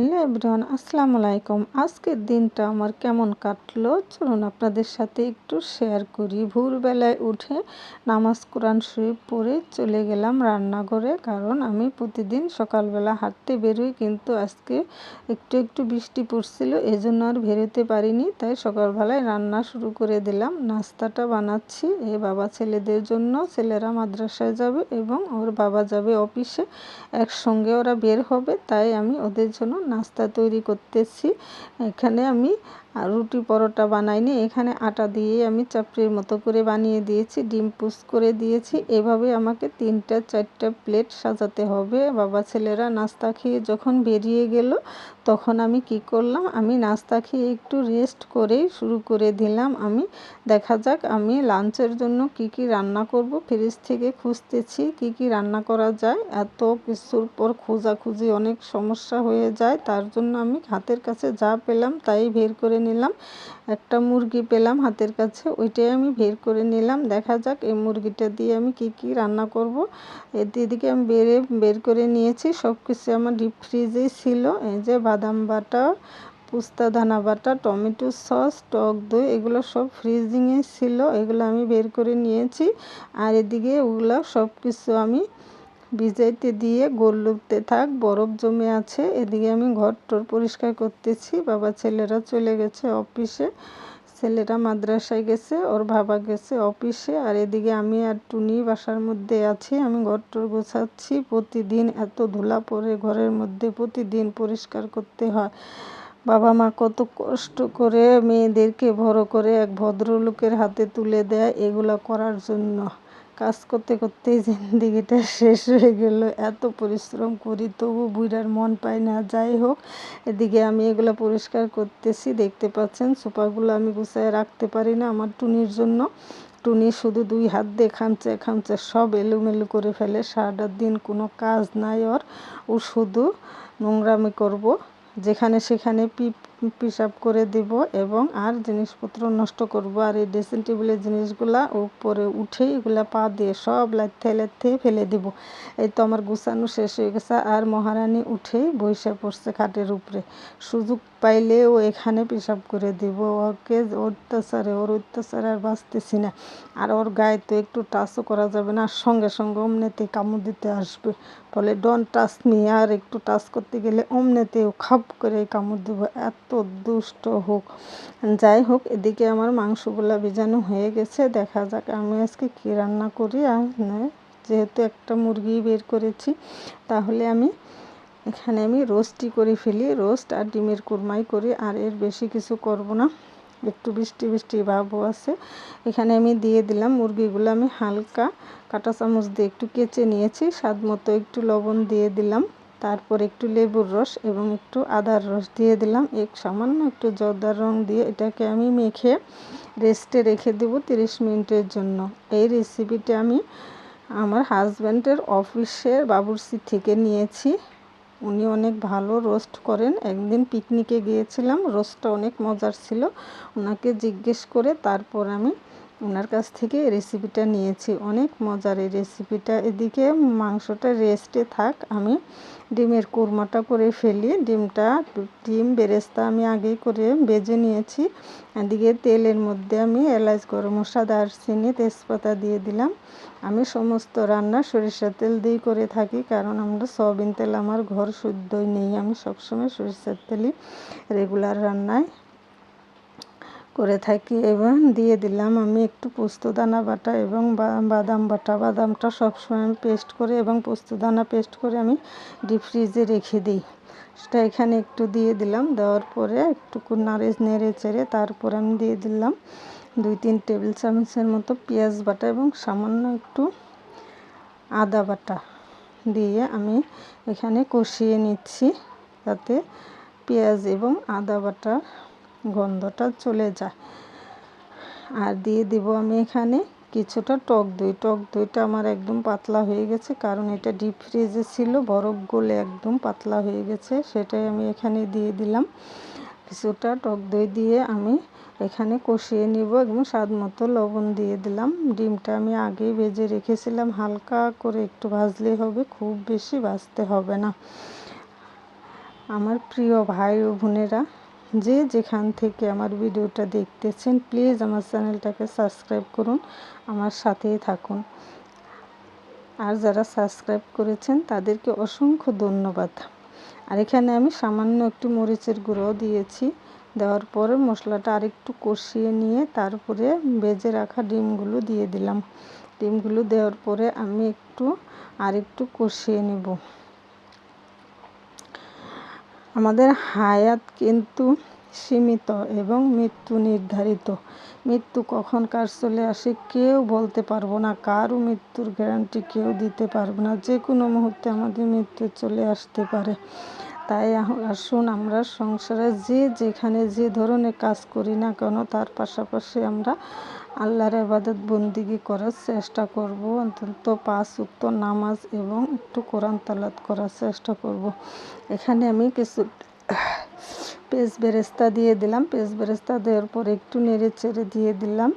Hello everyone, আসসালামু আলাইকুম। আজকের দিনটা আমার কেমন কাটলো? চলুন আপনাদের সাথে একটু শেয়ার করি। ভোরবেলায় উঠে নামাজ কোরআন শরীফ পড়ে চলে গেলাম রান্নাঘরে, কারণ আমি প্রতিদিন সকালবেলা হাঁটতে বেরোই, কিন্তু আজকে একটু একটু বৃষ্টি পড়ছিল, এজন্য আর বেরোতে পারিনি। তাই সকালবেলায় রান্না শুরু করে দিলাম। নাস্তাটা বানাচ্ছি। এ বাবা ছেলেদের জন্য ছেলেরা মাদ্রাসায় যাবে এবং ওর বাবা যাবে অফিসে। একসঙ্গে ওরা বের হবে, তাই আমি ওদের জন্য নাস্তা তৈরি করতেছি। এখানে আমি রুটি পরোটা বানাইনি। এখানে আটা দিয়ে আমি চাপড়ির মতো করে বানিয়ে দিয়েছি, ডিম পুস করে দিয়েছি। এভাবে আমাকে তিনটা, চারটা প্লেট সাজাতে হবে। বাবা ছেলেরা নাস্তা খেয়ে যখন বেরিয়ে গেল, তখন আমি কি করলাম? আমি নাস্তা খেয়ে একটু রেস্ট করেই শুরু করে দিলাম। আমি দেখা যাক আমি লাঞ্চের জন্য কি কি রান্না করব। ফ্রিজ থেকে খুঁজতেছি কি কি রান্না করা যায়। এত কিছুর পর খোঁজাখুঁজি অনেক সমস্যা হয়ে যায়। তার জন্য আমি হাতের কাছে যা পেলাম তাই বের করে নিলাম। একটা মুরগি পেলাম হাতের কাছে, ওইটাই আমি বের করে নিলাম। দেখা যাক এই মুরগিটা দিয়ে আমি কি কি রান্না করব। এদিকে আমি বেড়ে বের করে নিয়েছি। সব কিছু আমার ডিপ ফ্রিজেই ছিল। এই যে বাদাম বাটা, পুস্তা দানা বাটা, টমেটো সস, টক দই, এগুলো সব ফ্রিজিংয়ে ছিল। এগুলো আমি বের করে নিয়েছি। আর এদিকে ওগুলো সব কিছু আমি ভিজাইতে দিয়ে গড়লুতে থাক, বরফ জমে আছে। এদিকে আমি ঘর টর পরিষ্কার করতেছি। বাবা, ছেলেরা চলে গেছে অফিসে। ছেলেরা মাদ্রাসায় গেছে, ওর বাবা গেছে অফিসে। আর এদিকে আমি আর টুনি বাসার মধ্যে আছি। আমি ঘর টর গোছাচ্ছি। প্রতিদিন এত ধুলা পড়ে ঘরের মধ্যে, প্রতিদিন পরিষ্কার করতে হয়। বাবা মা কত কষ্ট করে মেয়েদেরকে বড় করে এক ভদ্রলোকের হাতে তুলে দেয় এগুলো করার জন্য। কাজ করতে করতেই জিন্দিগিটা শেষ হয়ে গেল। এত পরিশ্রম করি, তবু বুড়ার মন পায় না। যাই হোক, এদিকে আমি এগুলো পরিষ্কার করতেছি। দেখতে পাচ্ছেন, সোফাগুলো আমি গুছায় রাখতে পারি না আমার টুনির জন্য। টুনি শুধু দুই হাত দিয়ে খামচে খামচে সব এলোমেলো করে ফেলে। সারাটা দিন কোনো কাজ নাই ওর। ও শুধু নোংরামি করব। যেখানে সেখানে পিপ পিসাব করে দিব এবং আর জিনিসপত্র নষ্ট করব। আর এই ড্রেসিং টেবিলের জিনিসগুলা উপরে উঠে এগুলা পা দিয়ে সব লাথে লাথে ফেলে দিব। এই তো আমার গুছানো শেষ হয়ে গেছে। আর মহারানী উঠেই বৈশা পড়ছে খাটের উপরে। সুযোগ পাইলে ও এখানে পেশাব করে দিব। ওকে অত্যাচারে, ওর অত্যাচারে আর বাঁচতেছি না। আর ওর গায়ে তো একটু টাচও করা যাবে না। সঙ্গে সঙ্গে অমনেতে কামড় দিতে আসবে। ফলে ডন টাচ নিয়ে আর একটু টাচ করতে গেলে অমনেতেও খাপ করে কামড় দেবো। এত দুষ্ট হোক। যাই হোক, এদিকে আমার মাংসগুলো ভিজানো হয়ে গেছে। দেখা যাক আমি আজকে কী রান্না করি। আর যেহেতু একটা মুরগি বের করেছি, তাহলে আমি এখানে আমি রোস্টই করে ফেলি। রোস্ট আর ডিমের কুরমাই করি, আর এর বেশি কিছু করব না। একটু বৃষ্টি বৃষ্টি ভাবও আছে। এখানে আমি দিয়ে দিলাম মুরগিগুলো। আমি হালকা কাঁটা চামচ দিয়ে একটু কেচে নিয়েছি। স্বাদ মতো একটু লবণ দিয়ে দিলাম। তারপর একটু লেবুর রস এবং একটু আদার রস দিয়ে দিলাম। এক সামান্য একটু জর্দার রং দিয়ে এটাকে আমি মেখে রেস্টে রেখে দেবো তিরিশ মিনিটের জন্য। এই রেসিপিটা আমি আমার হাজব্যান্ডের অফিসের বাবুর্চি থেকে নিয়েছি। উনি অনেক ভালো রোস্ট করেন। একদিন পিকনিকে গিয়েছিলাম রোস্টটা অনেক মজার ছিল। ওনাকে জিজ্ঞেস করে তারপর আমি ওনার কাছ থেকে রেসিপিটা নিয়েছি। অনেক মজার এই রেসিপিটা এদিকে মাংসটা রেস্টে থাক, আমি ডিমের কুরমাটা করে ফেলি। ডিমটা, ডিম, বেরেস্তা আমি আগেই করে বেজে নিয়েছি। এদিকে তেলের মধ্যে আমি এলাচ, গরম মশলা, দারচিনি, তেজপাতা দিয়ে দিলাম। আমি সমস্ত রান্না সরিষার তেল দিয়ে করে থাকি, কারণ আমরা সয়াবিন তেল আমার ঘর শুদ্ধই নেই। আমি সবসময় সরিষার তেলই রেগুলার রান্নায় করে থাকি এবং দিয়ে দিলাম। আমি একটু পোস্তদানা বাটা এবং বাদাম বাটা, বাদামটা সবসময় আমি পেস্ট করে এবং পোস্তদানা পেস্ট করে আমি ডিপ ফ্রিজে রেখে দিই। সেটা এখানে একটু দিয়ে দিলাম। দেওয়ার পরে একটু নাড়ে, নেড়ে চেড়ে তারপর আমি দিয়ে দিলাম দুই, তিন টেবিল চামচের মতো পেঁয়াজ বাটা এবং সামান্য একটু আদা বাটা দিয়ে আমি এখানে কষিয়ে নিচ্ছি। যাতে পেঁয়াজ এবং আদা বাটা গন্ধটা চলে যায়। আর দিয়ে দিব আমি এখানে কিছুটা টক দই। টক দইটা আমার একদম পাতলা হয়ে গেছে, কারণ এটা ডিপ ফ্রিজে ছিল, বরফ গলে একদম পাতলা হয়ে গেছে, সেটাই আমি এখানে দিয়ে দিলাম। কিছুটা টক দই দিয়ে আমি এখানে কষিয়ে নিব এবং স্বাদ মতো লবণ দিয়ে দিলাম। ডিমটা আমি আগেই ভেজে রেখেছিলাম, হালকা করে একটু ভাজলে হবে, খুব বেশি ভাজতে হবে না। আমার প্রিয় ভাই ও বোনেরা যে যেখান থেকে আমার ভিডিওটা দেখতেছেন প্লিজ আমার চ্যানেলটাকে সাবস্ক্রাইব করুন, আমার সাথেই থাকুন। আর যারা সাবস্ক্রাইব করেছেন, তাদেরকে অসংখ্য ধন্যবাদ। আর এখানে আমি সামান্য একটু মরিচের গুঁড়ো দিয়েছি। দেওয়ার পরে মশলাটা আরেকটু কষিয়ে নিয়ে তারপরে বেজে রাখা ডিমগুলো দিয়ে দিলাম। ডিমগুলো দেওয়ার পরে আমি একটু আরেকটু কষিয়ে নেব। আমাদের হায়াত কিন্তু সীমিত এবং মৃত্যু নির্ধারিত। মৃত্যু কখন কার চলে আসে, কেউ বলতে পারব না, কারও মৃত্যুর গ্যারান্টি কেউ দিতে পারব না। যে কোনো মুহূর্তে আমাদের মৃত্যু চলে আসতে পারে। তাই আসুন আমরা সংসারে যে যেখানে যে ধরনের কাজ করি না কেন, তার পাশাপাশি আমরা আল্লাহর আবাদত বন্দিগি করার চেষ্টা করব। অন্তত পাঁচ উক্ত নামাজ এবং একটু কোরআন তালাত করার চেষ্টা করব। এখানে আমি কিছু পেঁয়াজ বেরেস্তা দিয়ে দিলাম। পেঁয়াজ বেরেস্তা দেওয়ার পর একটু নেড়ে চেড়ে দিয়ে দিলাম।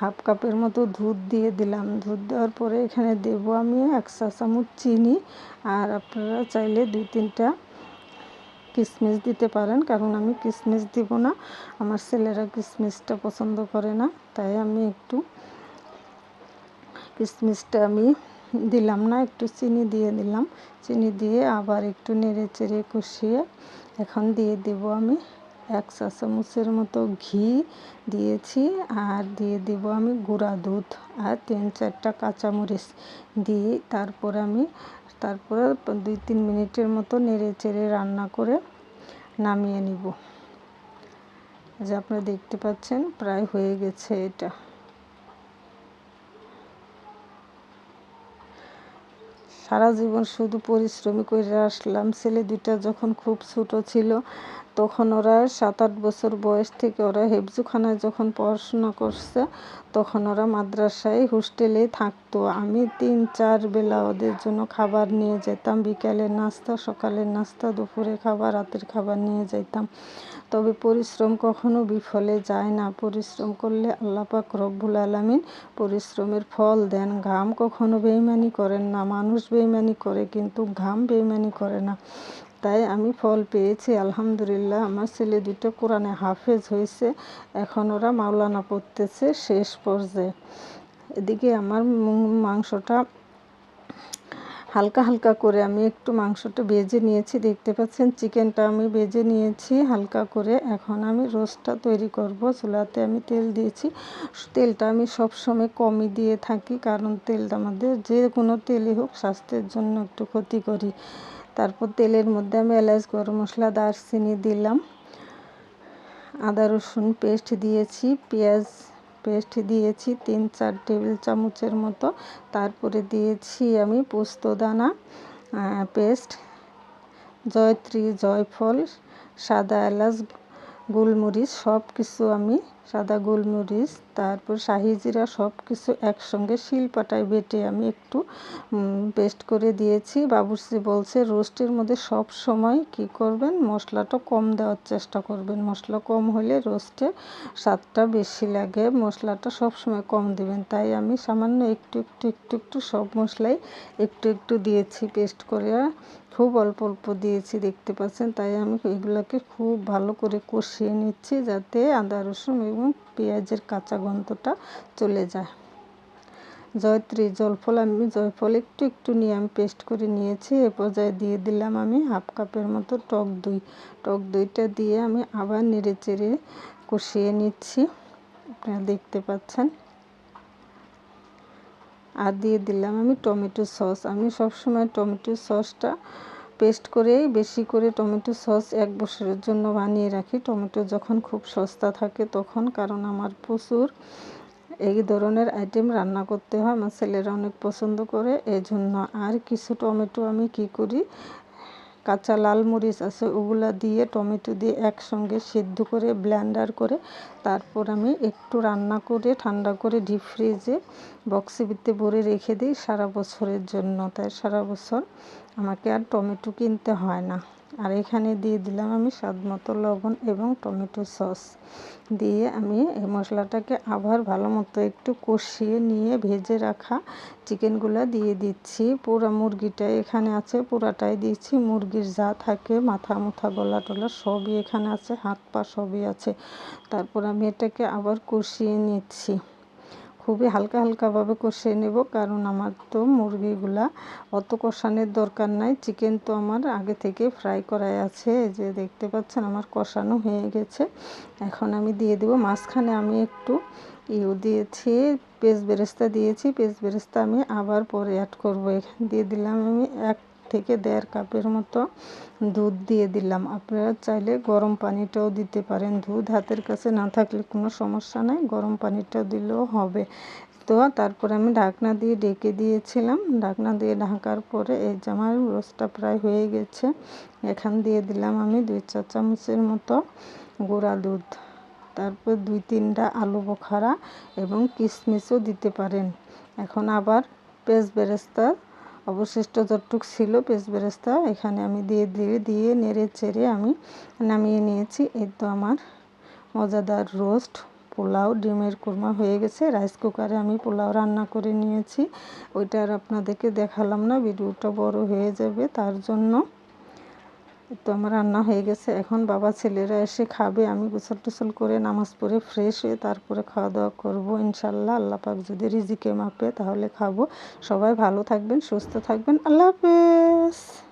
হাফ কাপের মতো দুধ দিয়ে দিলাম। দুধ দেওয়ার পরে এখানে দেব আমি এক চা চামচ চিনি। আর আপনারা চাইলে দুই তিনটা কিশমিশ দিতে পারেন, কারণ আমি কিশমিশ দিব না। আমার ছেলেরা কিসমিসটা পছন্দ করে না, তাই আমি একটু কিসমিসটা আমি দিলাম না, একটু চিনি দিয়ে দিলাম। চিনি দিয়ে আবার একটু নেড়ে চেড়ে কষিয়ে এখন দিয়ে দেব আমি এক চা চামচের মতো ঘি দিয়েছি, আর দিয়ে দেব আমি গুঁড়া দুধ আর তিন চারটা কাঁচামরিচ দিয়ে তারপর আমি তারপরে দুই তিন মিনিটের মতো নেড়ে চেড়ে রান্না করে নামিয়ে নিব। যে আপনারা দেখতে পাচ্ছেন, প্রায় হয়ে গেছে এটা। সারা জীবন শুধু পরিশ্রমী করে আসলাম। ছেলে দুইটা যখন খুব ছোট ছিল তখন ওরা সাত আট বছর বয়স থেকে ওরা হেফজুখানায় যখন পড়াশোনা করছে, তখন ওরা মাদ্রাসায় হোস্টেলেই থাকতো। আমি তিন, চার বেলা ওদের জন্য খাবার নিয়ে যেতাম বিকালের নাস্তা সকালের নাস্তা, দুপুরে খাবার, রাতের খাবার নিয়ে যেতাম তবে পরিশ্রম কখনো বিফলে যায় না। পরিশ্রম করলে আল্লাপাক রব্বুল আলমিন পরিশ্রমের ফল দেন। ঘাম কখনো বেইমানি করেন না। মানুষ বেইমানি করে, কিন্তু ঘাম বেইমানি করে না। তাই আমি ফল পেয়েছি, আলহামদুলিল্লাহ। আমার ছেলে দুটো কোরআনে হাফেজ হয়েছে, এখন ওরা মাওলানা পড়তেছে শেষ পর্যায়ে। এদিকে আমার মাংসটা হালকা হালকা করে আমি একটু মাংসটা বেজে নিয়েছি, দেখতে পাচ্ছেন? চিকেনটা আমি বেজে নিয়েছি হালকা করে। এখন আমি রোস্টটা তৈরি করব। চুলাতে আমি তেল দিয়েছি। তেলটা আমি সব সময় কমই দিয়ে থাকি, কারণ তেলটা আমাদের যে কোনো তেলই হোক, স্বাস্থ্যের জন্য একটু ক্ষতি করি তারপর তেলের মধ্যে আমি এলাচ, গরম মশলা, দারচিনি দিলাম। আদা, রসুন পেস্ট দিয়েছি, পেঁয়াজ পেস্ট দিয়েছি তিন চার টেবিল চামচের মতো। তারপরে দিয়েছি আমি পোস্তদানা পেস্ট, জয়ত্রী, জয়ফল, সাদা এলাচ গোলমরিচ সব কিছু আমি সাদা গোলমরিচ, তারপর শাহি জিরা সব কিছু একসঙ্গে শিলপাটায় বেটে আমি একটু পেস্ট করে দিয়েছি। বাবুর্চি বলছে, রোস্টের মধ্যে সব সময় কি করবেন? মশলাটা কম দেওয়ার চেষ্টা করবেন। মশলা কম হলে রোস্টে স্বাদটা বেশি লাগে। মশলাটা সব সময় কম দেবেন। তাই আমি সামান্য একটু একটু একটু একটু সব মশলাই একটু একটু দিয়েছি পেস্ট করে। খুব অল্প অল্প দিয়েছি দেখতে পাচ্ছেন। তাই আমি এগুলোকে খুব ভালো করে কষিয়ে নিচ্ছি যাতে আদা, রসুন এবং পেঁয়াজের কাঁচা গন্ধটা চলে যায়। জয়ত্রী জলফল আমি, জয়ফল একটু একটু নিয়ে আমি পেস্ট করে নিয়েছি। এ পর্যায়ে দিয়ে দিলাম আমি হাফ কাপের মতো টক দই। টক দইটা দিয়ে আমি আবার নেড়ে চেড়ে কষিয়ে নিচ্ছি। আপনারা দেখতে পাচ্ছেন। আর দিয়ে দিলাম আমি টমেটো সস। আমি সবসময় টমেটো সসটা পেস্ট করে বেশি করে টমেটো সস এক বছরের জন্য বানিয়ে রাখি। টমেটো যখন খুব সস্তা থাকে তখন, কারণ আমার প্রচুর এই ধরনের আইটেম রান্না করতে হয়। আমার ছেলেরা অনেক পছন্দ করে এই জন্য আর কিছু টমেটো আমি কি করি? কাঁচা লাল মরিচ আছে, ওগুলা দিয়ে টমেটো দিয়ে একসঙ্গে সিদ্ধ করে ব্লেন্ডার করে তারপর আমি একটু রান্না করে, ঠান্ডা করে ডিপ ফ্রিজে বক্সে ভিত্তে ভরে রেখে দিই সারা বছরের জন্য। তাই সারা বছর আমাকে আর টমেটো কিনতে হয় না। আর এখানে দিয়ে দিলাম আমি স্বাদ মতো লবণ এবং টমেটো সস। দিয়ে আমি এই মশলাটাকে আবার ভালো মতো একটু কষিয়ে নিয়ে ভেজে রাখা চিকেনগুলো দিয়ে দিচ্ছি। পুরো মুরগিটা এখানে আছে, পুরাটাই দিচ্ছি। মুরগির যা থাকে, মাথা মুথা, গলা টলা সবই এখানে আছে, হাত পা সবই আছে। তারপর আমি এটাকে আবার কষিয়ে নিচ্ছি। খুবই হালকা হালকাভাবে কষিয়ে নেব, কারণ আমার তো মুরগিগুলা অত কষানোর দরকার নাই। চিকেন তো আমার আগে থেকে ফ্রাই করাই আছে যে দেখতে পাচ্ছেন আমার কষানো হয়ে গেছে। এখন আমি দিয়ে দেবো, মাঝখানে আমি একটু ইউ দিয়েছি, পেস্ট বেরেস্তা দিয়েছি। পেস্ট বেরেস্তা আমি আবার পরে অ্যাড করব। এখানে দিয়ে দিলাম আমি এক থেকে দেড় কাপের মতো দুধ দিয়ে দিলাম। আপনারা চাইলে গরম পানিটাও দিতে পারেন। দুধ হাতের কাছে না থাকলে কোনো সমস্যা নাই, গরম পানিটাও দিলেও হবে। তো তারপর আমি ঢাকনা দিয়ে ডেকে দিয়েছিলাম। ঢাকনা দিয়ে ঢাকার পরে এই যে আমার রোস্টটা প্রায় হয়ে গেছে, এখান দিয়ে দিলাম আমি দুই চা চামচের মতো গুঁড়া দুধ। তারপর দুই তিনটা আলু বোখারা এবং কিশমিশও দিতে পারেন। এখন আবার পেঁয়াজ বেরেস্তা অবশিষ্ট যতটুক ছিল পেঁচ বেরেস্তা এখানে আমি দিয়ে দিয়ে দিয়ে নেড়ে চেড়ে আমি নামিয়ে নিয়েছি। এই তো আমার মজাদার রোস্ট, পোলাও, ডিমের কুরমা হয়ে গেছে। রাইস কুকারে আমি পোলাও রান্না করে নিয়েছি। ওইটা আর আপনাদেরকে দেখালাম না, ভিডিওটা বড় হয়ে যাবে, তার জন্য তো আমার রান্না হয়ে গেছে। এখন বাবা, ছেলেরা এসে খাবে। আমি গোসল টোসল করে নামাজ পড়ে ফ্রেশ হয়ে তারপরে খাওয়া দাওয়া করব ইনশাল্লাহ। আল্লাহ পাক যদি রিজিকে মাপে তাহলে খাব। সবাই ভালো থাকবেন, সুস্থ থাকবেন। আল্লাহ হাফেজ।